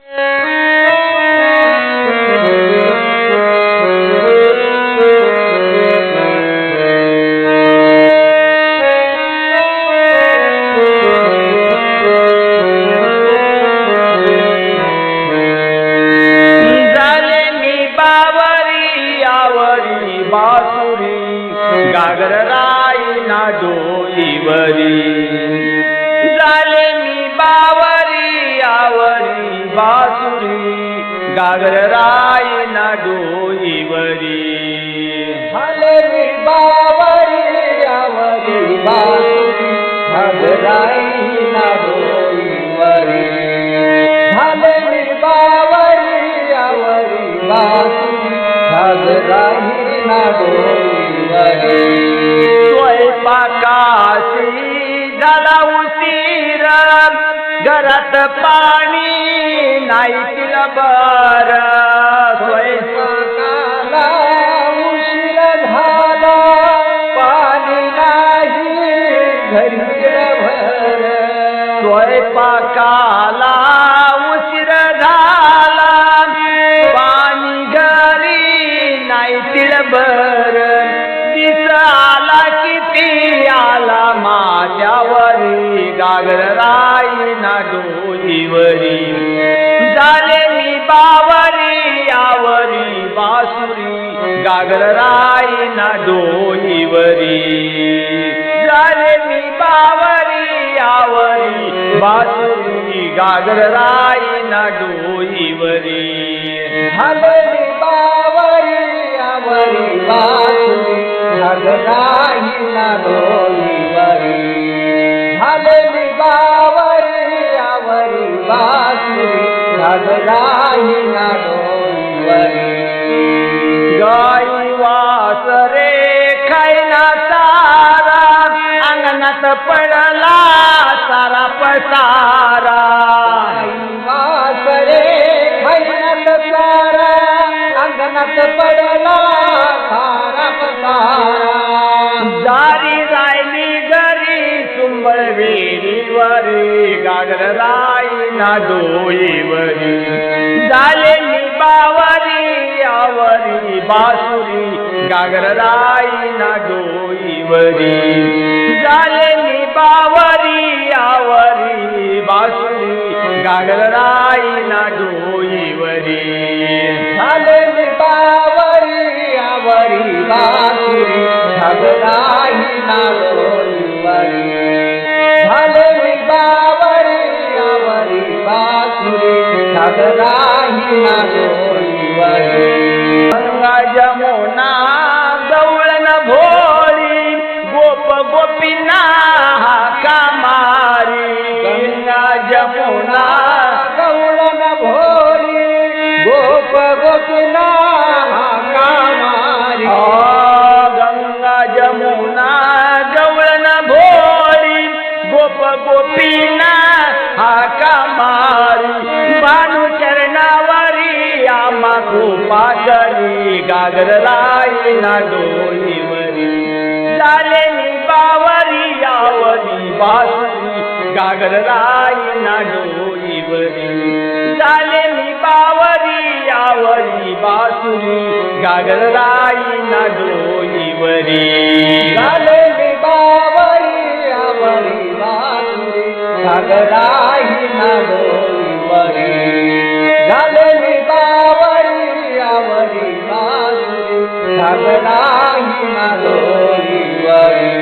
झाले बासुरी गागर राय ना डोईवरी झाले मी बावरी आवरी बासुरी घागराई ना डोईवरी झाले बावरी आवरी बासुरी घागराई ना डोईवरी घरात पाणी नाही तिला बर. स्वयंपाक स्वयंपाकाला उशीर झाला. पाणी नाही घरी भर स्वयंपाकाला उशीर झाला. पाणी घरी नाही तिळभर दिस आला किती आला माझ्यावरी गागर डोईवरी झाले मी बावरी यावरी बासुरी गागर राई ना डोईवरी झाले मी बावरी यावरी बासुरी गागर राई ना डोईवरी झाले मी बावरी आवरी बासुरी घागराई ना डोईवरी झाले अंगणात पडला सारा पसारा. वासरे सारा अंगणात पडला सारा पसारा. दारी राहिली घरी सुंबळ वेरीवरी गागर राई ना डोईवरी झाले बावरी आवरी बासुरी गागर राई ना डोईवरी झाले मी बावरी आवरी बासुरी। गागर राई ना डोईवरी झाले मी बावरी आवरी बासुरी। घागराई ना डोईवरी झाले मी बावरी आवरी बासुरी। घागराई ना डोईवरी गंगा जमुना कामारी गंगा जमुना गवळण भोळी गोप गोपीना हाका मारी बानू चरणावारी आमा गोपा करी गागर राई ना डोळीवरी झाले मी बावरी यावरी बासुरी गागर राई ना डोळीवरी झाले मी बावरी यावरी बासुरी गागर राई ना डोईवरी झाले मी बावरी आवरी बासुरी घागराई ना डोईवरी मी बावरी आवरी ना डोईवरी